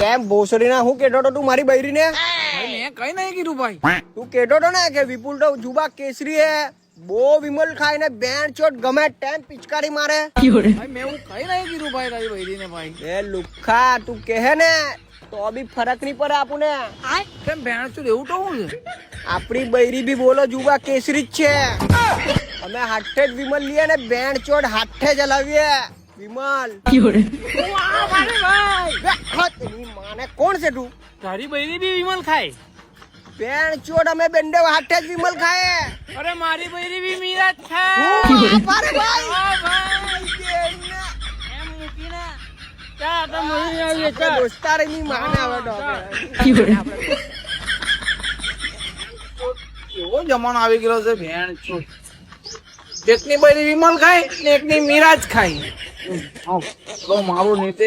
કેમ ભોસડીના હું કેટો તો તું મારી બૈરી ને મેં કઈ નહીં કીધું ભાઈ. તું કેટો તો ને કે વિપુલ તો જુબા કેસરી હે બો વિમલ ખાઈને બેન ચોટ ગમે ટેમ પિચકારી મારે. ભાઈ મેં હું કઈ નહીં કીધું ભાઈ તારી બૈરીને ભાઈ. એ લુખા તું કહે ને તો બી ફરક નહીં પડે આપણને કેમ ભેણ છું એવું તો હું છે? આપણી બૈરી બી બોલો જુબા કેસરી જ છે. અમે હાથે જ વિમલ લઈએ ને બેન ચોટ હાથે જ હલાવીએ. વિમલ. એની માને કોણ છે તું? તારી બૈરી બી વિમલ ખાય. બેન ચોડ અમે બેન્ડે હાથે જ વિમલ ખાય અરે મારી બૈરી બી મીરા જ ખાય આભાર ભાઈ. ભાઈ. એમ મૂકીને. ચા તો મરી આવીએ ચા દોસ્તારની માને આવે તો એવો જમાનો આવી ગયો છે બેન છું. એકની બૈરી વિમલ ખાય ને એકની મીરા જ ખાય હા, તો મારું નીતે